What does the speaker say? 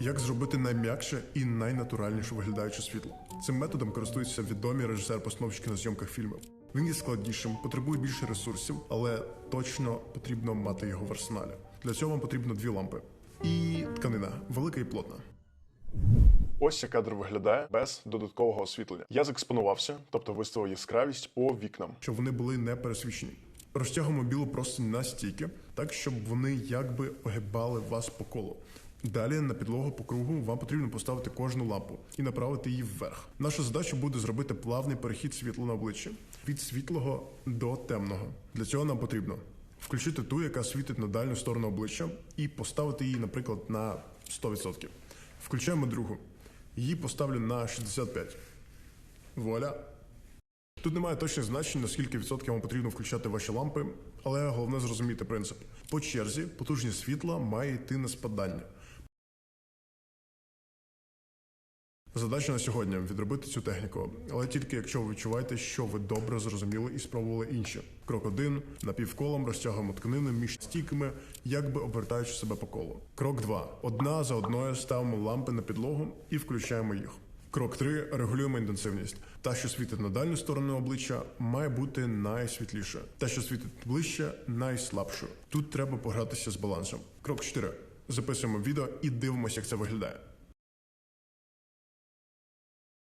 Як зробити найм'якше і найнатуральніше виглядаюче світло? Цим методом користуються відомі режисер-постановщики на зйомках фільмів. Він є складнішим, потребує більше ресурсів, але точно потрібно мати його в арсеналі. Для цього вам потрібно дві лампи і тканина велика і плотна. Ось як кадр виглядає без додаткового освітлення. Я заекспонувався, тобто виставив яскравість по вікнам, щоб вони були не пересвічені. Розтягуємо білу простинь настільки, так щоб вони якби огибали вас по колу. Далі на підлогу по кругу вам потрібно поставити кожну лампу і направити її вверх. Наша задача буде зробити плавний перехід світла на обличчя від світлого до темного. Для цього нам потрібно включити ту, яка світить на дальню сторону обличчя, і поставити її, наприклад, на 100%. Включаємо другу. Її поставлю на 65. Вуаля. Тут немає точних значень, на скільки відсотків вам потрібно включати ваші лампи, але головне зрозуміти принцип. По черзі потужність світла має йти на спадання. Задача на сьогодні відробити цю техніку, але тільки якщо ви відчуваєте, що ви добре зрозуміли і спробували інші. Крок один напівколом розтягуємо тканину між стійками, якби обертаючи себе по колу. Крок 2. одна за одною ставимо лампи на підлогу і включаємо їх. Крок 3. регулюємо інтенсивність. Та, що світить на дальню сторону обличчя, має бути найсвітліша. Та, що світить ближче, найслабшою. Тут треба погратися з балансом. Крок 4. записуємо відео і дивимося, як це виглядає.